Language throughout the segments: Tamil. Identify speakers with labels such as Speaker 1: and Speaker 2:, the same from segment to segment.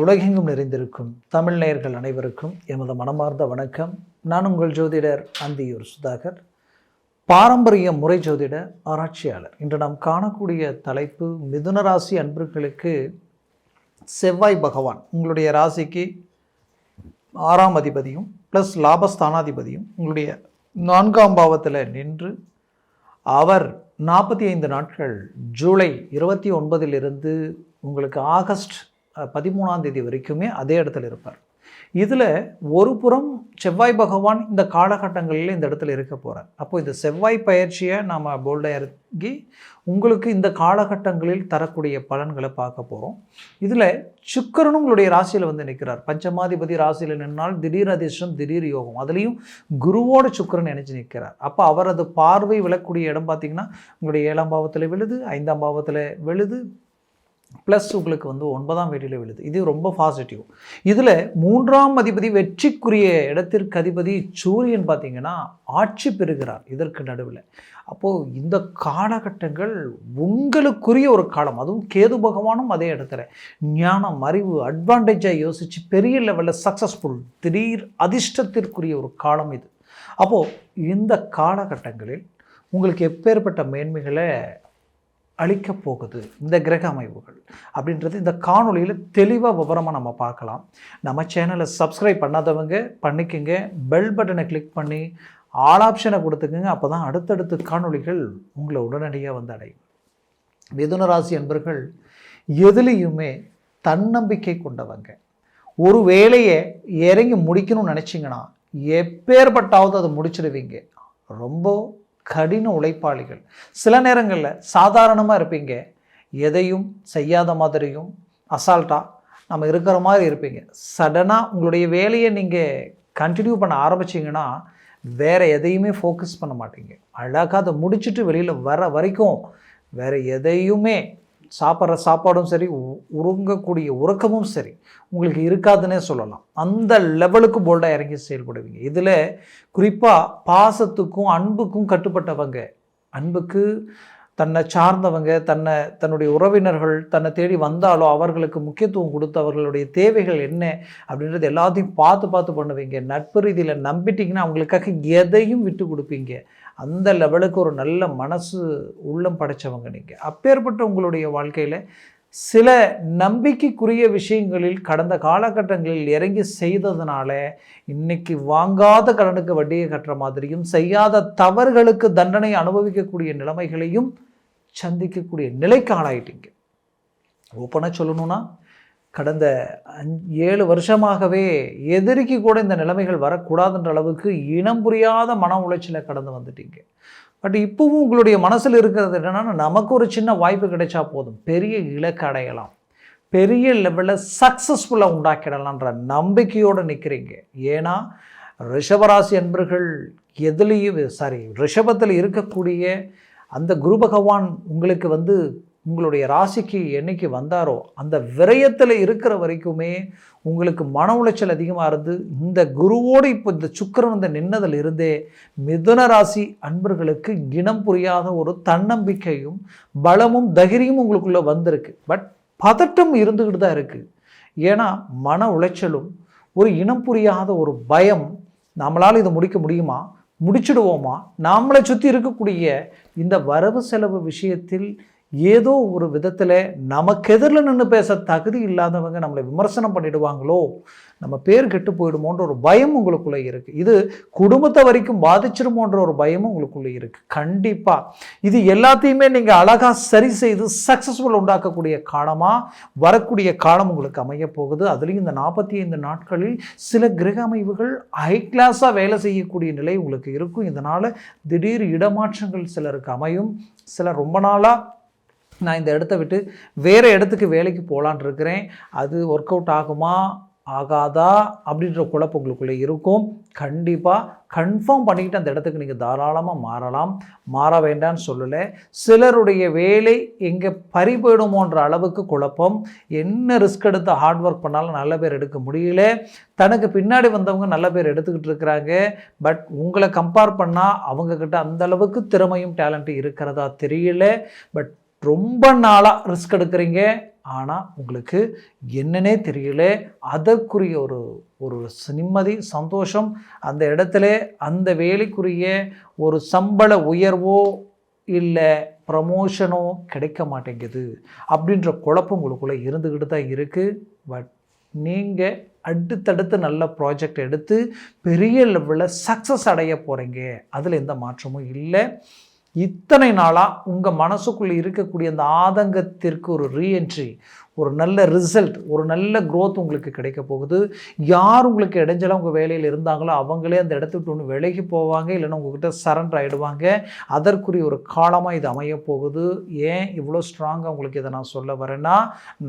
Speaker 1: உலகெங்கும் நிறைந்திருக்கும் தமிழ் நேயர்கள் அனைவருக்கும் எமது மனமார்ந்த வணக்கம். நான் உங்கள் ஜோதிடர் அந்தியூர் சுதாகர். பாரம்பரிய முறை ஜோதிட ஆராய்ச்சியாளர். இன்று நாம் காணக்கூடிய தலைப்பு மிதுன ராசி அன்பர்களுக்கு செவ்வாய் பகவான் உங்களுடைய ராசிக்கு ஆறாம் அதிபதியும் ப்ளஸ் லாபஸ்தானாதிபதியும் உங்களுடைய நான்காம் பாவத்தில் நின்று அவர் நாற்பத்தி ஐந்து நாட்கள் ஜூலை இருபத்தி ஒன்பதிலிருந்து உங்களுக்கு ஆகஸ்ட் பதிமூணாம் தேதி வரைக்குமே அதே இடத்துல இருப்பார். இதில் ஒரு புறம் செவ்வாய் பகவான் இந்த காலகட்டங்களில் இந்த இடத்துல இருக்க போகிறார் அப்போ இந்த செவ்வாய் பயிற்சியை நாம் போல்டாக இறங்கி உங்களுக்கு இந்த காலகட்டங்களில் தரக்கூடிய பலன்களை பார்க்க போகிறோம் இதில் சுக்கரனும் உங்களுடைய ராசியில் வந்து நிற்கிறார் பஞ்சமாதிபதி ராசியில் நின்னால் திடீர் அதிர்ஷ்டம் திடீர் யோகம். அதுலேயும் குருவோட சுக்கரன் இணைஞ்சு நிற்கிறார் அப்போ அவரது பார்வை விழக்கூடிய இடம் பார்த்திங்கன்னா உங்களுடைய ஏழாம் பாவத்தில் விழுது ஐந்தாம் பாவத்தில் விழுது ப்ளஸ் உங்களுக்கு வந்து ஒன்பதாம் வீட்டில் விழுது. இது ரொம்ப பாசிட்டிவ் இதில் மூன்றாம் அதிபதி வெற்றிக்குரிய இடத்திற்கு அதிபதி சூரியன் பார்த்தீங்கன்னா ஆட்சி பெறுகிறார் இதற்கு நடுவில். அப்போது இந்த காலகட்டங்கள் உங்களுக்குரிய ஒரு காலம். அதுவும் கேது பகவானும் அதே இடத்துல. ஞானம் அறிவு அட்வான்டேஜாக யோசித்து பெரிய லெவலில் சக்ஸஸ்ஃபுல் திடீர் அதிர்ஷ்டத்திற்குரிய ஒரு காலம் இது. அப்போது இந்த காலகட்டங்களில் உங்களுக்கு எப்பேற்பட்ட மேன்மைகளை அழிக்கப் போகுது. இந்த கிரக அமைப்புகள் அப்படின்றது இந்த காணொளியில் தெளிவாக விவரமாக நம்ம பார்க்கலாம். நம்ம சேனலை சப்ஸ்கிரைப் பண்ணாதவங்க பண்ணிக்கோங்க. பெல் பட்டனை கிளிக் பண்ணி ஆல் ஆப்ஷனை கொடுத்துக்குங்க. அப்போ தான் அடுத்தடுத்த காணொளிகள் உங்களை உடனடியாக வந்து அடையும். மிதுன ராசி அன்பர்கள் எதுலேயுமே தன்னம்பிக்கை கொண்டவங்க. ஒரு வேலையை இறங்கி முடிக்கணும்னு நினச்சிங்கன்னா எப்பேற்பட்டாவது அதை முடிச்சிடுவீங்க. ரொம்ப கடின உழைப்பாளிகள். சில நேரங்களில் சாதாரணமாக இருப்பீங்க. எதையும் செய்யாத மாதிரியும் அசால்ட்டாக நம்ம இருக்கிற மாதிரி இருப்பீங்க. சடனாக உங்களுடைய வேலையை நீங்கள் கண்டினியூ பண்ண ஆரம்பிச்சிங்கன்னா வேறு எதையுமே ஃபோக்கஸ் பண்ண மாட்டீங்க. அழகாக அதை முடிச்சுட்டு வெளியில் வர வரைக்கும் வேறு எதையுமே சாப்பிட்ற சாப்பாடும் சரி உ- உறங்கக்கூடிய உறக்கமும் சரி உங்களுக்கு இருக்காதுன்னே சொல்லலாம். அந்த லெவலுக்கு போல்டாக இறங்கி செயல்படுவீங்க. இதில் குறிப்பாக பாசத்துக்கும் அன்புக்கும் கட்டுப்பட்டவங்க அன்புக்கு தன்னை சார்ந்தவங்க தன்னை தன்னுடைய உறவினர்கள் தன்னை தேடி வந்தாலோ அவர்களுக்கு முக்கியத்துவம் கொடுத்து அவர்களுடைய தேவைகள் என்ன அப்படின்றது எல்லாத்தையும் பார்த்து பார்த்து பண்ணுவீங்க. நட்பு ரீதியில் நம்பிட்டீங்கன்னா அவங்களுக்காக எதையும் விட்டு கொடுப்பீங்க. அந்த லெவலுக்கு ஒரு நல்ல மனசு உள்ளம் படைச்சவங்க நீங்கள் அப்பேற்பட்ட உங்களுடைய வாழ்க்கையில் சில நம்பிக்கைக்குரிய விஷயங்களில் கடந்த காலகட்டங்களில் இறங்கி செய்ததுனால இன்னைக்கு வாங்காத கடனுக்கு வட்டியை கட்டுற மாதிரியும் செய்யாத தவறுகளுக்கு தண்டனை அனுபவிக்கக்கூடிய நிலைமைகளையும் சந்திக்கக்கூடிய நிலைக்கு ஆளாயிட்டீங்க. ஓப்பனாக சொல்லணும்னா கடந்த ஏழு வருஷமாகவே எதிரிக்கு கூட இந்த நிலைமைகள் வரக்கூடாதுன்ற அளவுக்கு இனம் புரியாத மன உளைச்சலை கடந்து வந்துட்டீங்க. பட் இப்போவும் உங்களுடைய மனசில் இருக்கிறது என்னென்னா நமக்கு ஒரு சின்ன வாய்ப்பு கிடைச்சா போதும். பெரிய இலக்கு அடையலாம். பெரிய லெவலில் சக்ஸஸ்ஃபுல்லாக உண்டாக்கிடலான்ற நம்பிக்கையோடு நிற்கிறீங்க ஏன்னா ரிஷபராசி என்பர்கள் எதுலேயும் சாரி ரிஷபத்தில் இருக்கக்கூடிய அந்த குரு பகவான் உங்களுக்கு வந்து உங்களுடைய ராசிக்கு என்னைக்கு வந்தாரோ அந்த விரயத்தில் இருக்கிற வரைக்குமே உங்களுக்கு மன உளைச்சல் அதிகமாக இருந்து இந்த குருவோடு இப்போ இந்த சுக்கரன் வந்து நின்னதில் இருந்தே மிதுன ராசி அன்பர்களுக்கு இனம் புரியாத ஒரு தன்னம்பிக்கையும் பலமும் தைரியமும் உங்களுக்குள்ளே வந்திருக்கு. பட் பதட்டம் இருந்துக்கிட்டு தான் இருக்குது ஏன்னா மன உளைச்சலும் ஒரு இனம் புரியாத ஒரு பயம் நம்மளால் இதை முடிக்க முடியுமா? முடிச்சிடுவோமா? நம்மளை சுற்றி இருக்கக்கூடிய இந்த வரவு செலவு விஷயத்தில் ஏதோ ஒரு விதத்தில் நமக்கு எதிரில் நின்று பேச தகுதி இல்லாதவங்க நம்மளை விமர்சனம் பண்ணிடுவாங்களோ நம்ம பேர் கெட்டு போயிடுமோன்ற ஒரு பயம் உங்களுக்குள்ளே இருக்குது இது குடும்பத்தை வரைக்கும் பாதிச்சிருமோன்ற ஒரு பயமும் உங்களுக்குள்ளே இருக்குது கண்டிப்பாக இது எல்லாத்தையுமே நீங்கள் அழகாக சரி செய்து சக்ஸஸ்ஃபுல் உண்டாக்கக்கூடிய காலமாக வரக்கூடிய காலம் உங்களுக்கு அமைய போகுது. அதுலேயும் இந்த நாற்பத்தி ஐந்து நாட்களில் சில கிரக அமைவுகள் ஹை கிளாஸாக வேலை செய்யக்கூடிய நிலை உங்களுக்கு இருக்கும். இதனால் திடீர் இடமாற்றங்கள் சிலருக்கு அமையும். சிலர் ரொம்ப நாளாக நான் இந்த இடத்த விட்டு வேறு இடத்துக்கு வேலைக்கு போகலான் இருக்கிறேன். அது ஒர்க் அவுட் ஆகுமா? ஆகாதா? அப்படின்ற குழப்பம் உங்களுக்குள்ளே இருக்கும். கண்டிப்பாக கன்ஃபார்ம் பண்ணிக்கிட்டு அந்த இடத்துக்கு நீங்கள் தாராளமாக மாறலாம். மாற வேண்டாம்னு சொல்லலை. சிலருடைய வேலை எங்கே பறி போயிடுமோன்ற அளவுக்கு குழப்பம். என்ன ரிஸ்க் எடுத்து ஹார்ட் ஒர்க் பண்ணாலும் நல்ல பேர் எடுக்க முடியல. தனக்கு பின்னாடி வந்தவங்க நல்ல பேர் எடுத்துக்கிட்டு இருக்கிறாங்க. பட் உங்களை கம்பேர் பண்ணால் அவங்கக்கிட்ட அந்த அளவுக்கு திறமையும் டேலண்ட்டும் இருக்கிறதா தெரியல. பட் ரொம்ப நாளாக ரிஸ்க் எடுக்கிறீங்க. ஆனால் உங்களுக்கு என்னன்னே தெரியல. அதற்குரிய ஒரு ஒரு நிம்மதி சந்தோஷம் அந்த இடத்துல அந்த வேலைக்குரிய ஒரு சம்பள உயர்வோ இல்லை ப்ரமோஷனோ கிடைக்க மாட்டேங்குது அப்படின்ற குழப்பம் உங்களுக்குள்ளே இருந்துக்கிட்டு தான் இருக்குது பட் நீங்கள் அடுத்தடுத்து நல்ல ப்ராஜெக்ட் எடுத்து பெரிய லெவலில் சக்ஸஸ் அடைய போகிறீங்க அதில் எந்த மாற்றமும் இல்லை. இத்தனை நாளாக உங்கள் மனசுக்குள்ளே இருக்கக்கூடிய அந்த ஆதங்கத்திற்கு ஒரு ரீஎன்ட்ரி ஒரு நல்ல ரிசல்ட் ஒரு நல்ல க்ரோத் உங்களுக்கு கிடைக்க போகுது. யார் உங்களுக்கு இடைஞ்சலாக உங்கள் வேலையில் இருந்தாங்களோ அவங்களே அந்த இடத்த விட்டு ஒன்று விலகி போவாங்க இல்லைன்னா உங்ககிட்ட சரண்டர் ஆகிடுவாங்க அதற்குரிய ஒரு காலமாக இது அமைய போகுது. ஏன் இவ்வளோ ஸ்ட்ராங்காக உங்களுக்கு இதை நான் சொல்ல வரேன்னா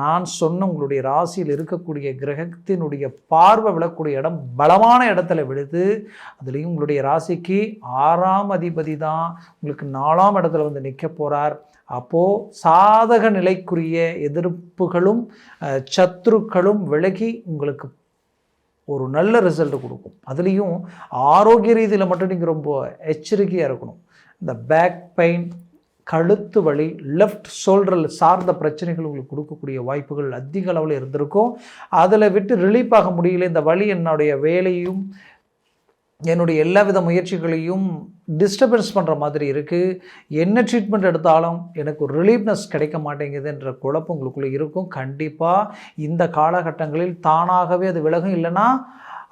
Speaker 1: நான் சொன்ன உங்களுடைய ராசியில் இருக்கக்கூடிய கிரகத்தினுடைய பார்வை விழக்கூடிய இடம் பலமான இடத்துல விழுது. அதுலேயும் உங்களுடைய ராசிக்கு ஆறாம் அதிபதி தான். உங்களுக்கு நாலாம் இடத்துல வந்து நிற்க போகிறார் அப்போது சாதக நிலைக்குரிய எதிர்ப்புகளும் சத்ருக்களும் விலகி உங்களுக்கு ஒரு நல்ல ரிசல்ட் கொடுக்கும். அதுலேயும் ஆரோக்கிய ரீதியில் மட்டும் நீங்கள் ரொம்ப எச்சரிக்கையாக இருக்கணும். இந்த பேக் பெயின் கழுத்து வலி லெஃப்ட் ஷோல்டரில் சார்ந்த பிரச்சனைகள் உங்களுக்கு கொடுக்கக்கூடிய வாய்ப்புகள் அதிக அளவில் இருந்திருக்கும். அதில் விட்டு ரிலீஃப் ஆக முடியல இந்த வழி என்னுடைய வேலையும் என்னுடைய எல்லா வித முயற்சிகளையும் டிஸ்டர்பன்ஸ் பண்ணுற மாதிரி இருக்குது என்ன ட்ரீட்மெண்ட் எடுத்தாலும் எனக்கு ஒரு ரிலீஃப்னஸ் கிடைக்க மாட்டேங்குதுன்ற குழப்பம் உங்களுக்குள்ளே இருக்கும். கண்டிப்பாக இந்த காலகட்டங்களில் தானாகவே அது விலகும். இல்லைன்னா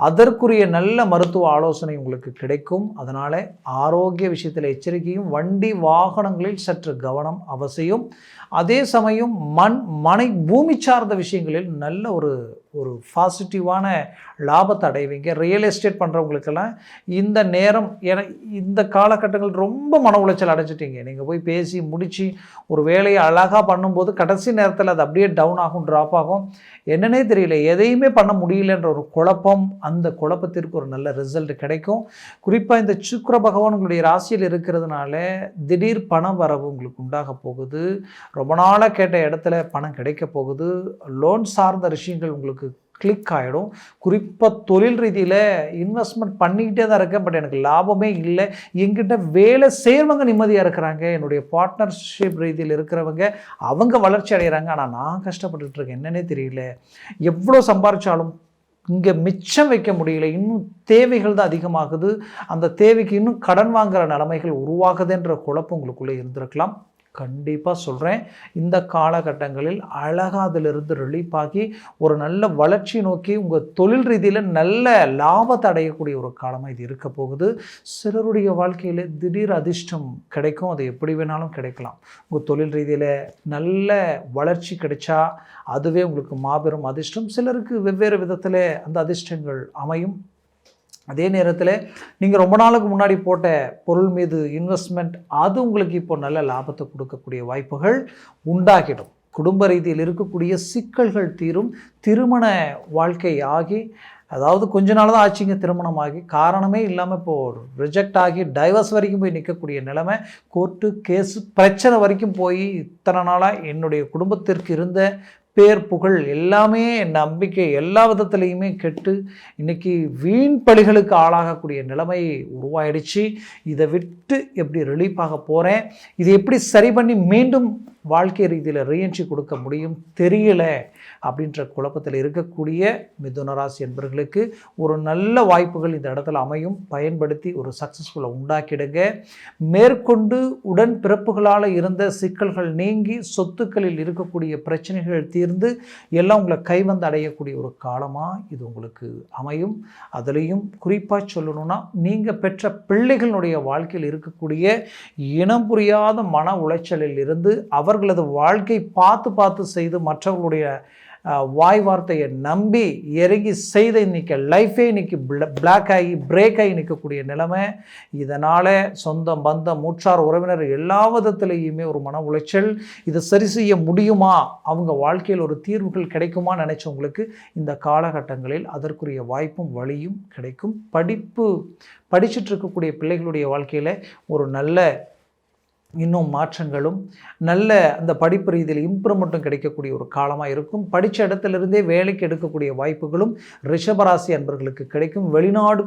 Speaker 1: அதற்குரிய நல்ல மருத்துவ ஆலோசனை உங்களுக்கு கிடைக்கும். அதனால் ஆரோக்கிய விஷயத்தில் எச்சரிக்கையும் வண்டி வாகனங்களில் சற்று கவனம் அவசியம். அதே சமயம் மண் மனை பூமி சார்ந்த விஷயங்களில் நல்ல ஒரு ஒரு பாசிட்டிவான லாபத்தை அடைவீங்க. ரியல் எஸ்டேட் பண்ணுறவங்களுக்கெல்லாம் இந்த நேரம் என இந்த காலகட்டங்கள் ரொம்ப மன உளைச்சல் அடைஞ்சிட்டீங்க. நீங்கள் போய் பேசி முடித்து ஒரு வேலையை அழகாக பண்ணும்போது கடைசி நேரத்தில் அது அப்படியே டவுன் ஆகும் ட்ராப் ஆகும். என்னன்னே தெரியல. எதையுமே பண்ண முடியலன்ற ஒரு குழப்பம் அந்த குழப்பத்திற்கு ஒரு நல்ல ரிசல்ட் கிடைக்கும். குறிப்பாக இந்த சுக்கர பகவான் உங்களுடைய ராசியில் இருக்கிறதுனால திடீர் பண வரவு உங்களுக்கு உண்டாக போகுது. ரொம்ப நாளாக கேட்ட இடத்துல பணம் கிடைக்க போகுது. லோன் சார்ந்த விஷயங்கள் உங்களுக்கு கிளிக் ஆகிடும் குறிப்பாக தொழில் ரீதியில் இன்வெஸ்ட்மெண்ட் பண்ணிக்கிட்டே தான் இருக்கேன். பட் எனக்கு லாபமே இல்லை. எங்கிட்ட வேலை செய்கிறவங்க நிம்மதியாக இருக்கிறாங்க. என்னுடைய பார்ட்னர்ஷிப் ரீதியில் இருக்கிறவங்க அவங்க வளர்ச்சி அடைகிறாங்க ஆனால் நான் கஷ்டப்பட்டுருக்கேன் என்னன்னே தெரியல. எவ்வளோ சம்பாரித்தாலும் இங்கே மிச்சம் வைக்க முடியல. இன்னும் தேவைகள் தான் அதிகமாகுது. அந்த தேவைக்கு இன்னும் கடன் வாங்குகிற நிலைமைகள் உருவாகுதுன்ற குழப்பம் உங்களுக்குள்ளே இருந்திருக்கலாம். கண்டிப்பாக சொல்கிறேன் இந்த காலகட்டங்களில் அழகாக அதிலிருந்து ரிலீஃப் ஆகி ஒரு நல்ல வளர்ச்சி நோக்கி உங்கள் தொழில் ரீதியில் நல்ல லாபத்தை அடையக்கூடிய ஒரு காலமாக இது இருக்க போகுது. சிலருடைய வாழ்க்கையில் திடீர் அதிர்ஷ்டம் கிடைக்கும். அது எப்படி வேணாலும் கிடைக்கலாம். உங்கள் தொழில் ரீதியில் நல்ல வளர்ச்சி கிடைச்சா அதுவே உங்களுக்கு மாபெரும் அதிர்ஷ்டம். சிலருக்கு வெவ்வேறு விதத்தில் அந்த அதிர்ஷ்டங்கள் அமையும். அதே நேரத்தில் நீங்கள் ரொம்ப நாளுக்கு முன்னாடி போட்ட பொருள் மீது இன்வெஸ்ட்மெண்ட் அது உங்களுக்கு இப்போ நல்ல லாபத்தை கொடுக்கக்கூடிய வாய்ப்புகள் உண்டாகிடும். குடும்ப ரீதியில் இருக்கக்கூடிய சிக்கல்கள் தீரும் திருமண வாழ்க்கை ஆகி அதாவது கொஞ்ச நாள் தான் ஆச்சுங்க திருமணம் ஆகி காரணமே இல்லாமல் இப்போது ரிஜெக்ட் ஆகி டைவர்ஸ் வரைக்கும் போய் நிற்கக்கூடிய நிலைமை கோர்ட்டு கேஸு பிரச்சனை வரைக்கும் போய் இத்தனை நாளாக என்னுடைய குடும்பத்திற்கு இருந்த பேர் புகழ் எல்லாமே நம்பிக்கை எல்லா விதத்துலேயுமே கெட்டு இன்னைக்கு வீண் பழிகளுக்கு ஆளாகக்கூடிய நிலைமை உருவாயிடுச்சு. இதை விட்டு எப்படி ரிலீஃப் ஆக போகிறேன் இதை எப்படி சரி பண்ணி மீண்டும் வாழ்க்கை ரீதியில் ரீஎன்ட்ரி கொடுக்க முடியும் தெரியல அப்படின்ற குழப்பத்தில் இருக்கக்கூடிய மிதுனராசி என்பவர்களுக்கு ஒரு நல்ல வாய்ப்புகள் இந்த இடத்துல அமையும். பயன்படுத்தி ஒரு சக்ஸஸ்ஃபுல்லை உண்டாக்கிடுங்க. மேற்கொண்டு உடன் பிறப்புகளால் இருந்த சிக்கல்கள் நீங்கி சொத்துக்களில் இருக்கக்கூடிய பிரச்சனைகள் தீர்ந்து எல்லாம் உங்களை கைவந்து அடையக்கூடிய ஒரு காலமாக இது உங்களுக்கு அமையும். அதுலேயும் குறிப்பாக சொல்லணும்னா நீங்கள் பெற்ற பிள்ளைகளுடைய வாழ்க்கையில் இருக்கக்கூடிய இனம் புரியாத மன உளைச்சலில் இருந்து அவர் அவர்களது வாழ்க்கை பார்த்து பார்த்து செய்து மற்றவர்களுடைய வாய் வார்த்தையை நம்பி இறங்கி செய்த இன்னைக்கு லைஃபே இன்றைக்கி பிளாக் ஆகி பிரேக் ஆகி நிற்கக்கூடிய நிலைமை. இதனால் சொந்தம் பந்தம் மூற்றார் உறவினர் எல்லா விதத்துலேயுமே ஒரு மன உளைச்சல். இதை சரி செய்ய முடியுமா? அவங்க வாழ்க்கையில் ஒரு தீர்வுகள் கிடைக்குமா நினச்சவங்களுக்கு இந்த காலகட்டங்களில் அதற்குரிய வாய்ப்பும் வழியும் கிடைக்கும். படிப்பு படிச்சுட்டு இருக்கக்கூடிய பிள்ளைகளுடைய வாழ்க்கையில் ஒரு நல்ல இன்னும் மாற்றங்களும் நல்ல அந்த படிப்பு ரீதியில் இம்ப்ரூவ்மெண்ட்டும் கிடைக்கக்கூடிய ஒரு காலமாக இருக்கும். படித்த இடத்துலேருந்தே வேலைக்கு எடுக்கக்கூடிய வாய்ப்புகளும் ரிஷபராசி அன்பர்களுக்கு கிடைக்கும். வெளிநாடு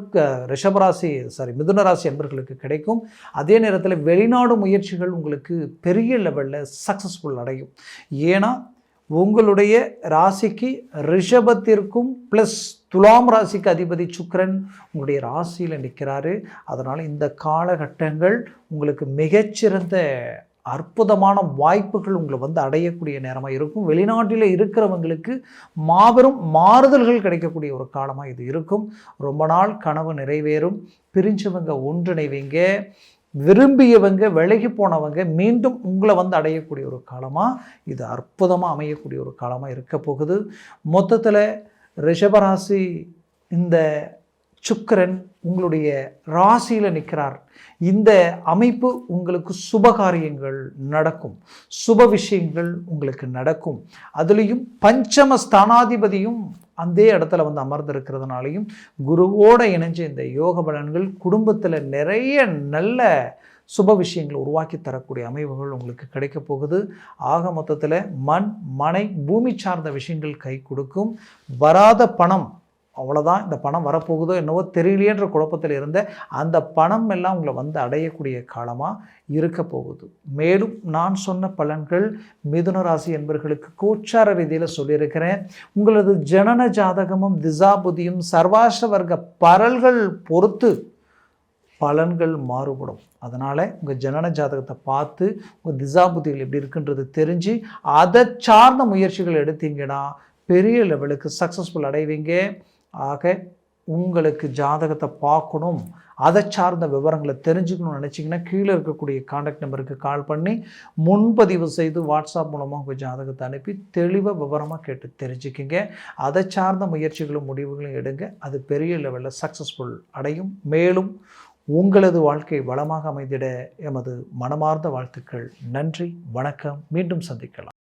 Speaker 1: ரிஷபராசி சாரி மிதுனராசி அன்பர்களுக்கு கிடைக்கும். அதே நேரத்தில் வெளிநாடு முயற்சிகள் உங்களுக்கு பெரிய லெவலில் சக்ஸஸ்ஃபுல் அடையும். ஏன்னா உங்களுடைய ராசிக்கு ரிஷபத்திற்கும் ப்ளஸ் துலாம் ராசிக்கு அதிபதி சுக்கரன் உங்களுடைய ராசியில் நிற்கிறாரு அதனால் இந்த காலகட்டங்கள் உங்களுக்கு மிகச்சிறந்த அற்புதமான வாய்ப்புகள் உங்களை வந்து அடையக்கூடிய நேரமாக இருக்கும். வெளிநாட்டில் இருக்கிறவங்களுக்கு மாபெரும் மாறுதல்கள் கிடைக்கக்கூடிய ஒரு காலமாக இது இருக்கும். ரொம்ப நாள் கனவு நிறைவேறும். பிரிஞ்சவங்க ஒன்றிணைவீங்க. விரும்பியவங்க விலகி போனவங்க மீண்டும் உங்களை வந்து அடையக்கூடிய ஒரு காலமாக இது அற்புதமாக அமையக்கூடிய ஒரு காலமாக இருக்க போகுது. மொத்தத்தில் ரிஷபராசி இந்த சுக்கரன் உங்களுடைய ராசியில் நிற்கிறார் இந்த அமைப்பு உங்களுக்கு சுபகாரியங்கள் நடக்கும். சுப விஷயங்கள் உங்களுக்கு நடக்கும். அதுலேயும் பஞ்சம ஸ்தானாதிபதியும் அந்த இடத்துல வந்து அமர்ந்திருக்கிறதுனாலையும் குருவோடு இணைஞ்ச இந்த யோக பலன்கள் குடும்பத்தில் நிறைய நல்ல சுப விஷயங்களை உருவாக்கி தரக்கூடிய அமைவுகள் உங்களுக்கு கிடைக்க போகுது. ஆக மொத்தத்தில் மண் மனை பூமி சார்ந்த விஷயங்கள் கை கொடுக்கும். வராத பணம் அவ்வளோதான் இந்த பணம் வரப்போகுதோ என்னவோ தெரியலையன்ற குழப்பத்தில் இருந்த அந்த பணம் எல்லாம் உங்களை வந்து அடையக்கூடிய காலமாக இருக்க போகுது. மேலும் நான் சொன்ன பலன்கள் மிதுன ராசி என்பர்களுக்கு கோச்சார ரீதியில் சொல்லியிருக்கிறேன். உங்களது ஜனன ஜாதகமும் திசாபுதியும் சர்வாச வர்க்க பரல்கள் பொறுத்து பலன்கள் மாறுபடும். அதனால் உங்கள் ஜனன ஜாதகத்தை பார்த்து உங்கள் திசாபுத்திகள் எப்படி இருக்குன்றது தெரிஞ்சு அதை சார்ந்த முயற்சிகள் எடுத்தீங்கன்னா பெரிய லெவலுக்கு சக்ஸஸ்ஃபுல் அடைவீங்க. ஆக உங்களுக்கு ஜாதகத்தை பார்க்கணும். அதை சார்ந்த விவரங்களை தெரிஞ்சுக்கணும்னு நினச்சிங்கன்னா கீழே இருக்கக்கூடிய காண்டாக்ட் நம்பருக்கு கால் பண்ணி முன்பதிவு செய்து வாட்ஸ்அப் மூலமாக உங்கள் ஜாதகத்தை அனுப்பி தெளிவாக விவரமாக கேட்டு தெரிஞ்சுக்கிங்க. அதை சார்ந்த முயற்சிகளும் முடிவுகளும் எடுங்க. அது பெரிய லெவலில் சக்ஸஸ்ஃபுல் அடையும். மேலும் உங்களது வாழ்க்கை வளமாக அமைந்திட எமது மனமார்ந்த வாழ்த்துக்கள். நன்றி வணக்கம். மீண்டும் சந்திக்கலாம்.